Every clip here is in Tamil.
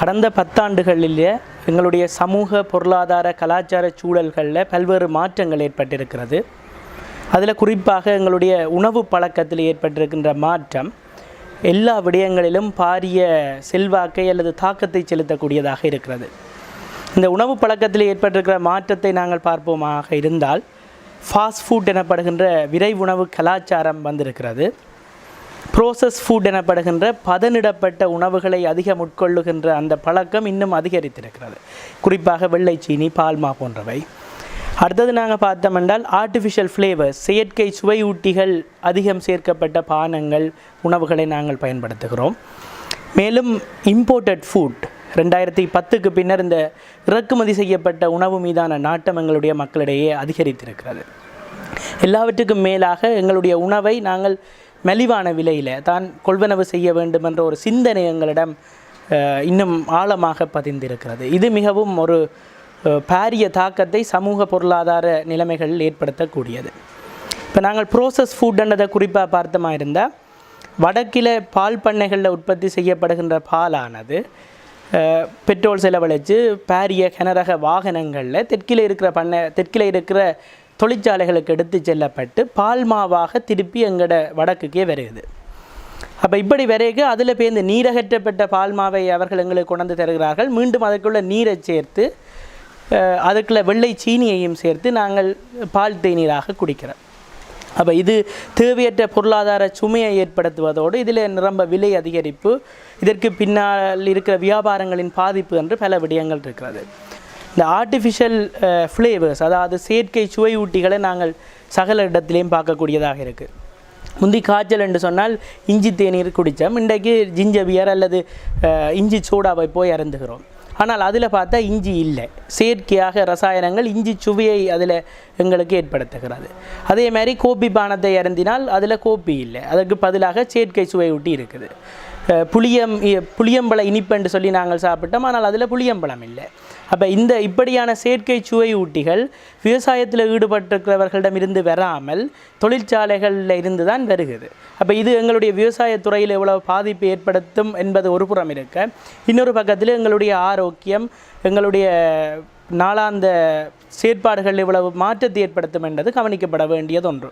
கடந்த பத்தாண்டுகளிலே எங்களுடைய சமூக பொருளாதார கலாச்சார சூழல்களில் பல்வேறு மாற்றங்கள் ஏற்பட்டிருக்கிறது. அதில் குறிப்பாக எங்களுடைய உணவு பழக்கத்தில் ஏற்பட்டிருக்கின்ற மாற்றம் எல்லா விடயங்களிலும் பாரிய செல்வாக்கை அல்லது தாக்கத்தை செலுத்தக்கூடியதாக இருக்கிறது. இந்த உணவு பழக்கத்தில் ஏற்பட்டிருக்கிற மாற்றத்தை நாங்கள் பார்ப்போமாக இருந்தால் ஃபாஸ்ட் ஃபுட் எனப்படுகின்ற விரைவுணவு கலாச்சாரம் வந்திருக்கிறது. ப்ரோசஸ் ஃபுட் எனப்படுகின்ற பதனிடப்பட்ட உணவுகளை அதிகம் உட்கொள்ளுகின்ற அந்த பழக்கம் இன்னும் அதிகரித்திருக்கிறது. குறிப்பாக வெள்ளை சீனி பால்மா போன்றவை. அடுத்தது நாங்கள் பார்த்தோம் என்றால் ஆர்டிஃபிஷியல் ஃப்ளேவர்ஸ் செயற்கை சுவையூட்டிகள் அதிகம் சேர்க்கப்பட்ட பானங்கள் உணவுகளை நாங்கள் பயன்படுத்துகிறோம். மேலும் இம்போர்ட்டட் ஃபுட் ரெண்டாயிரத்தி பத்துக்கு பின்னர் இந்த இறக்குமதி செய்யப்பட்ட உணவு மீதான நாட்டம் எங்களுடைய மக்களிடையே அதிகரித்திருக்கிறது. எல்லாவற்றுக்கும் மேலாக எங்களுடைய உணவை நாங்கள் மலிவான விலையில் தான் கொள்வனவு செய்ய வேண்டும் என்ற ஒரு சிந்தனை எங்களிடம் இன்னும் ஆழமாக பதிந்திருக்கிறது. இது மிகவும் ஒரு பாரிய தாக்கத்தை சமூக பொருளாதார நிலைமைகளில் ஏற்படுத்தக்கூடியது. இப்போ நாங்கள் ப்ரோசஸ் ஃபுட்ன்றதை குறிப்பாக பார்த்தமாக இருந்தால் வடக்கில் பால் பண்ணைகளில் உற்பத்தி செய்யப்படுகின்ற பாலானது பெட்ரோல் செலவழித்து பாரிய கனரக வாகனங்களில் தெற்கில் இருக்கிற பண்ணை தெற்கில் இருக்கிற தொழிற்சாலைகளுக்கு எடுத்து செல்லப்பட்டு பால் மாவாக திருப்பி எங்களோட வடக்குக்கே வருகுது அப்போ இப்படி வரைக்கு அதில் பேர்ந்து நீரகற்றப்பட்ட பால் மாவை அவர்கள் எங்களுக்கு கொண்டு தருகிறார்கள். மீண்டும் அதற்குள்ள நீரை சேர்த்து அதுக்குள்ள வெள்ளை சீனியையும் சேர்த்து நாங்கள் பால் தேநீராக குடிக்கிறோம். அப்போ இது தேவையற்ற பொருளாதார சுமையை ஏற்படுத்துவதோடு இதில் நிரம்ப விலை அதிகரிப்பு இதற்கு பின்னால் இருக்கிற வியாபாரங்களின் பாதிப்பு என்று பல விடயங்கள் இருக்கிறது. இந்த ஆர்டிஃபிஷியல் ஃப்ளேவர்ஸ் uh, அதாவது செயற்கை சுவையூட்டிகளை நாங்கள் சகல இடத்திலையும் பார்க்கக்கூடியதாக இருக்குது முந்தி காய்ச்சல் என்று சொன்னால் இஞ்சி தேநீர் குடித்தோம் இன்றைக்கு ஜிஞ்சபியர் அல்லது uh, இஞ்சி சூடாவை போய் அருந்துகிறோம். ஆனால் அதில் பார்த்தா இஞ்சி இல்லை. செயற்கையாக ரசாயனங்கள் இஞ்சி சுவையை அதில் எங்களுக்கு ஏற்படுத்துகிறது. அதே மாதிரி கோப்பி பானத்தை இறந்தினால் அதில் கோப்பி இல்லை. அதற்கு பதிலாக செயற்கை சுவை ஊட்டி இருக்குது புளியம் புளியம்பழ இனிப்பு என்று சொல்லி நாங்கள் சாப்பிட்டோம். ஆனால் அதில் புளியம்பழம் இல்லை. அப்போ இந்த இப்படியான செயற்கை சுவை ஊட்டிகள் விவசாயத்தில் ஈடுபட்டிருக்கிறவர்களிடம் இருந்து வராமல் தொழிற்சாலைகளில் இருந்து தான் வருகிறது. அப்போ இது எங்களுடைய விவசாயத்துறையில் எவ்வளவு பாதிப்பு ஏற்படுத்தும் என்பது ஒரு புறம் இருக்க. இன்னொரு பக்கத்தில் எங்களுடைய ஆரோக்கியம் எங்களுடைய நாளாந்த செயற்பாடுகள் இவ்வளவு மாற்றத்தை ஏற்படுத்தும் என்பது கவனிக்கப்பட வேண்டியது ஒன்று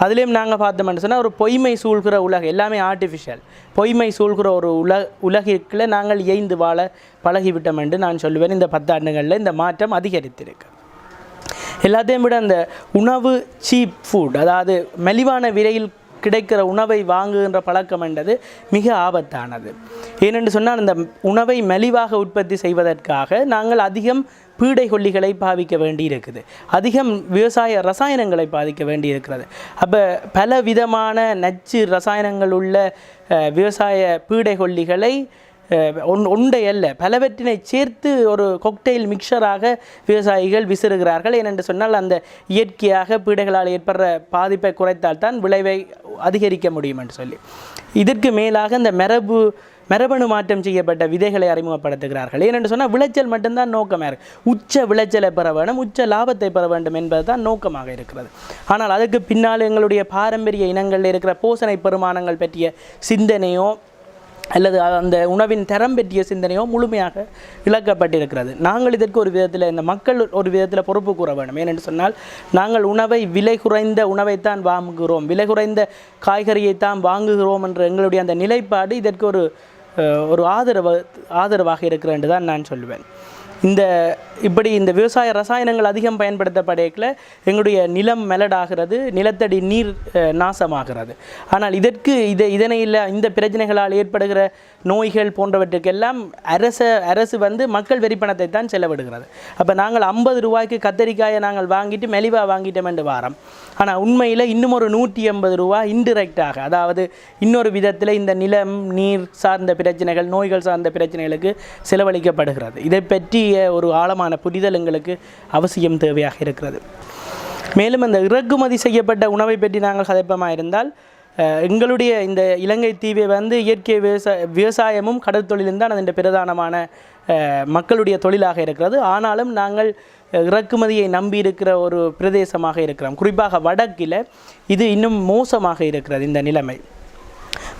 அதுலேயும் நாங்கள் பார்த்தோம்னு சொன்னால் ஒரு பொய்மை சூழ்கிற உலகம் எல்லாமே ஆர்டிஃபிஷியல் பொய்மை சூழ்கிற ஒரு உல உலகிற்குள்ள நாங்கள் இயைந்து வாழ பழகிவிட்டோம் என்று நான் சொல்லுவேன். இந்த பத்தாண்டுகளில் இந்த மாற்றம் அதிகரித்திருக்கு. எல்லாத்தையும் விட அந்த உணவு சீப் ஃபுட் அதாவது மலிவான விலையில் கிடைக்கிற உணவை வாங்குகின்ற பழக்கம் என்றது மிக ஆபத்தானது. ஏனென்று சொன்னால் அந்த உணவை மலிவாக உற்பத்தி செய்வதற்காக நாங்கள் அதிகம் பீடை கொல்லிகளை பாவிக்க வேண்டி இருக்குது அதிகம் விவசாய ரசாயனங்களை பாதிக்க வேண்டி இருக்கிறது அப்போ பல விதமான நச்சு ரசாயனங்கள் உள்ள விவசாய பீடை கொல்லிகளை ஒன் ஒன்றை அல்ல. பலவற்றினை சேர்த்து ஒரு கொக்டெயில் மிக்சராக விவசாயிகள் விசிறுகிறார்கள். ஏனென்று சொன்னால் அந்த இயற்கையாக பீடைகளால் ஏற்படுற பாதிப்பை குறைத்தால் தான் விளைவை அதிகரிக்க முடியும் என்று சொல்லி. இதற்கு மேலாக இந்த மரபு மரபணு மாற்றம் செய்யப்பட்ட விதைகளை அறிமுகப்படுத்துகிறார்கள். ஏனென்று சொன்னால் விளைச்சல் மட்டும்தான் நோக்கமாக இருக்குது உச்ச விளைச்சலை பெற வேண்டும் உச்ச லாபத்தை பெற வேண்டும் என்பது தான் நோக்கமாக இருக்கிறது. ஆனால் அதுக்கு பின்னால் எங்களுடைய பாரம்பரிய இனங்களில் இருக்கிற போசனை பெருமானங்கள் பற்றிய சிந்தனையோ அல்லது அந்த உணவின் தரம் பற்றிய சிந்தனையோ முழுமையாக இழக்கப்பட்டிருக்கிறது. நாங்கள் இதற்கு ஒரு விதத்தில் இந்த மக்கள் ஒரு விதத்தில் பொறுப்பு கூற வேண்டும். ஏனென்று சொன்னால் நாங்கள் உணவை விலை குறைந்த உணவைத்தான் வாங்குகிறோம். விலை குறைந்த காய்கறியைத்தான் வாங்குகிறோம் என்ற எங்களுடைய அந்த நிலைப்பாடு இதற்கு ஒரு ஒரு ஆதரவு ஆதரவாக இருக்கிறேன் என்று தான் நான் சொல்லுவேன் இந்த இப்படி இந்த விவசாய ரசாயனங்கள் அதிகம் பயன்படுத்தப்படையில் எங்களுடைய நிலம் மெலடாகிறது நிலத்தடி நீர் நாசமாகிறது. ஆனால் இதற்கு இதை இதனை இல்லை இந்த பிரச்சனைகளால் ஏற்படுகிற நோய்கள் போன்றவற்றுக்கெல்லாம் அரச அரசு வந்து மக்கள் வெறிப்பணத்தை தான் செலவிடுகிறது. அப்போ நாங்கள் ஐம்பது ரூபாய்க்கு கத்தரிக்காயை நாங்கள் வாங்கிட்டு மெலிவாக வாங்கிட்டோம் என்று வாரம். ஆனால் உண்மையில் இன்னும் ஒரு நூற்றி எண்பது ரூபா இன்டிரெக்டாக அதாவது இன்னொரு விதத்தில் இந்த நிலம் நீர் சார்ந்த பிரச்சனைகள் நோய்கள் சார்ந்த பிரச்சனைகளுக்கு செலவழிக்கப்படுகிறது. இதை பற்றிய ஒரு ஆழமான புரிதல் எங்களுக்கு அவசியம் தேவையாக இருக்கிறது. மேலும் அந்த இறக்குமதி செய்யப்பட்ட உணவை பற்றி நாங்கள் சதைப்பமாக இருந்தால் எங்களுடைய இந்த இலங்கை தீவை வந்து இயற்கை விவசாய விவசாயமும் கடற்தொழிலும் தான் அதன் பிரதானமான மக்களுடைய தொழிலாக இருக்கிறது. ஆனாலும் நாங்கள் இறக்குமதியை நம்பி இருக்கிற ஒரு பிரதேசமாக இருக்கிறோம். குறிப்பாக வடக்கில் இது இன்னும் மோசமாக இருக்கிறது இந்த நிலைமை.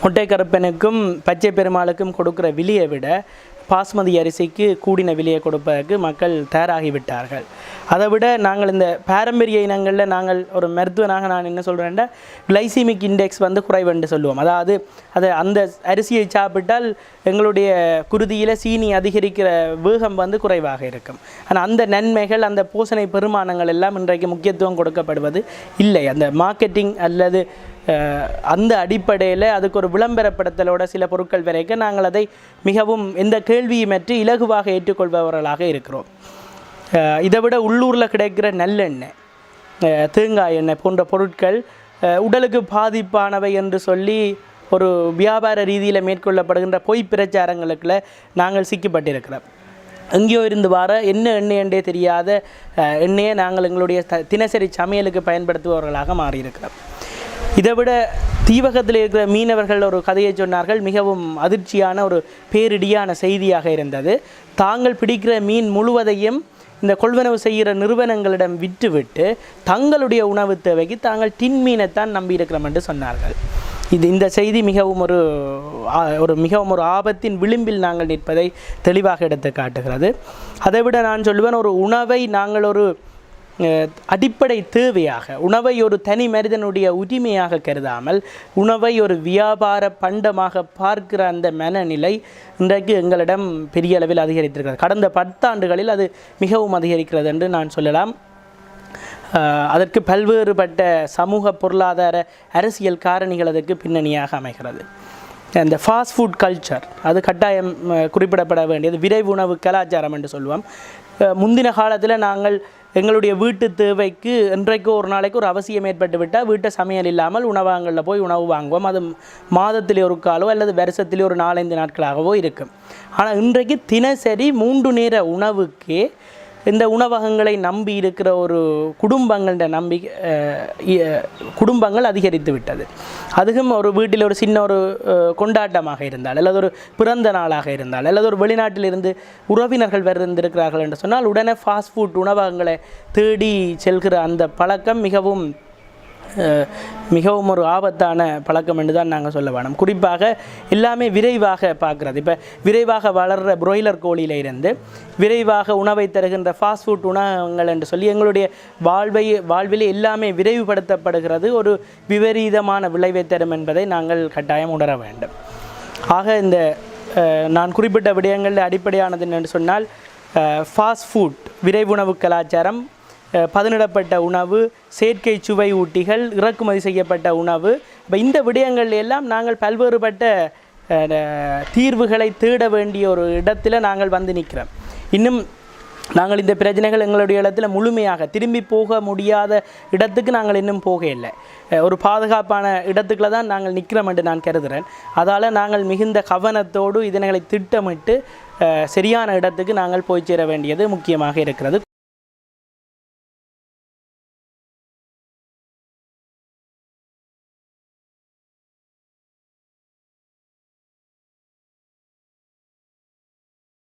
முட்டை கருப்பனுக்கும் பச்சை பெருமாளுக்கும் கொடுக்குற விலையை விட பாஸ்மதி அரிசிக்கு கூடின விலையை கொடுப்பதற்கு மக்கள் தயாராகிவிட்டார்கள். அதை விட நாங்கள் இந்த பாரம்பரிய இனங்களில் நாங்கள் ஒரு மருத்துவனாக நான் என்ன சொல்கிறேன்டா கிளைசிமிக் இண்டெக்ஸ் வந்து குறைவென்று சொல்லுவோம். அதாவது அதை அந்த அரிசியை சாப்பிட்டால் எங்களுடைய குருதியில் சீனி அதிகரிக்கிற வேகம் வந்து குறைவாக இருக்கும். ஆனால் அந்த நன்மைகள் அந்த பூசணை பெருமானங்கள் எல்லாம் இன்றைக்கு முக்கியத்துவம் கொடுக்கப்படுவது இல்லை. அந்த மார்க்கெட்டிங் அல்லது அந்த அடிப்படையில் அதுக்கு ஒரு விளம்பரப்படுத்தலோட சில பொருட்கள் வரைக்கும் நாங்கள் அதை மிகவும் எந்த கேள்வியுமற்று இலகுவாக ஏற்றுக்கொள்பவர்களாக இருக்கிறோம். இதை விட உள்ளூரில் கிடைக்கிற நல்லெண்ணெய் தேங்காய் எண்ணெய் போன்ற பொருட்கள் உடலுக்கு பாதிப்பானவை என்று சொல்லி ஒரு வியாபார ரீதியில் மேற்கொள்ளப்படுகின்ற பொய் பிரச்சாரங்களுக்குள்ள நாங்கள் சிக்கப்பட்டிருக்கிறோம். எங்கேயோ இருந்து வர என்ன எண்ணெய் என்றே தெரியாத எண்ணெயை நாங்கள் எங்களுடைய தினசரி சமையலுக்கு பயன்படுத்துபவர்களாக மாறியிருக்கிறோம். இதை விட தீவகத்தில் இருக்கிற மீனவர்கள் ஒரு கதையை சொன்னார்கள் மிகவும் அதிர்ச்சியான ஒரு பேரிடியான செய்தியாக இருந்தது. தாங்கள் பிடிக்கிற மீன் முழுவதையும் இந்த கொள்வனவு செய்கிற நிறுவனங்களிடம் விட்டுவிட்டு தங்களுடைய உணவு தேவைக்கு தாங்கள் டின் மீனைத்தான் நம்பியிருக்கிறோம் என்று சொன்னார்கள். இது இந்த செய்தி மிகவும் ஒரு ஒரு மிகவும் ஒரு ஆபத்தின் விளிம்பில் நாங்கள் நிற்பதை தெளிவாக எடுத்து காட்டுகிறது அதைவிட நான் சொல்லுவேன் ஒரு உணவை நாங்கள் ஒரு அடிப்படை தேவையாக உணவை ஒரு தனி மனிதனுடைய உரிமையாக கருதாமல் உணவை ஒரு வியாபார பண்டமாக பார்க்கிற அந்த மனநிலை இன்றைக்கு எங்களிடம் பெரிய அளவில் அதிகரித்திருக்கிறது. கடந்த பத்தாண்டுகளில் அது மிகவும் அதிகரிக்கிறது என்று நான் சொல்லலாம். அதற்கு பல்வேறுபட்ட சமூக பொருளாதார அரசியல் காரணிகள் அதற்கு பின்னணியாக அமைகிறது. அந்த ஃபாஸ்ட் ஃபுட் கல்ச்சர் அது கட்டாயம் குறிப்பிடப்பட வேண்டியது. விரைவு உணவு கலாச்சாரம் என்று சொல்லுவோம் முந்தின காலத்தில் நாங்கள் எங்களுடைய வீட்டு தேவைக்கு இன்றைக்கு ஒரு நாளைக்கு ஒரு அவசியம் ஏற்பட்டு விட்டால் வீட்டை சமையல் இல்லாமல் உணவகங்களில் போய் உணவு வாங்குவோம். அது மாதத்திலே ஒரு காலோ அல்லது வருஷத்திலே ஒரு நாலஞ்சு நாட்களாகவோ இருக்கும். ஆனால் இன்றைக்கு தினசரி மூன்று நேர உணவுக்கே இந்த உணவகங்களை நம்பி இருக்கிற ஒரு குடும்பங்கள நம்பி குடும்பங்கள் அதிகரித்து விட்டது. அதுவும் ஒரு வீட்டில் ஒரு சின்ன ஒரு கொண்டாட்டமாக இருந்தால் அல்லது ஒரு பிறந்த நாளாக இருந்தால் அல்லது ஒரு வெளிநாட்டிலிருந்து உறவினர்கள் வருந்திருக்கிறார்கள் என்று சொன்னால் உடனே ஃபாஸ்ட் ஃபுட் உணவகங்களை தேடி செல்கிற அந்த பழக்கம் மிகவும் மிகவும் ஒரு ஆபத்தான பழக்கம் என்று தான் நாங்கள் சொல்ல வேணும். குறிப்பாக எல்லாமே விரைவாக பார்க்குறது. இப்போ விரைவாக வளர்கிற புரோய்லர் கோழியில் இருந்து விரைவாக உணவை தருகின்ற ஃபாஸ்ட் ஃபுட் உணவகங்கள் என்று சொல்லி எங்களுடைய வாழ்வை வாழ்வில் எல்லாமே விரைவுபடுத்தப்படுகிறது. ஒரு விபரீதமான விளைவை தரும் என்பதை நாங்கள் கட்டாயம் உணர வேண்டும். ஆக இந்த நான் குறிப்பிட்ட விடயங்களில் அடிப்படையானது என்னென்று சொன்னால் ஃபாஸ்ட் ஃபுட் விரைவுணவு கலாச்சாரம் பதனிடப்பட்ட உணவு செயற்கை சுவை ஊட்டிகள் இறக்குமதி செய்யப்பட்ட உணவு. இப்போ இந்த விடயங்கள் எல்லாம் நாங்கள் பல்வேறுபட்ட தீர்வுகளை தேட வேண்டிய ஒரு இடத்துல நாங்கள் வந்து நிற்கிறோம் இன்னும் நாங்கள் இந்த பிரச்சனைகள் எங்களுடைய இடத்துல முழுமையாக திரும்பி போக முடியாத இடத்துக்கு நாங்கள் இன்னும் போக இல்லை ஒரு பாதுகாப்பான இடத்துக்குள்ள தான் நாங்கள் நிற்கிறோம் என்று நான் கருதுகிறேன் அதால் நாங்கள் மிகுந்த கவனத்தோடு இதனைகளை திட்டமிட்டு சரியான இடத்துக்கு நாங்கள் போய் சேர வேண்டியது முக்கியமாக இருக்கிறது.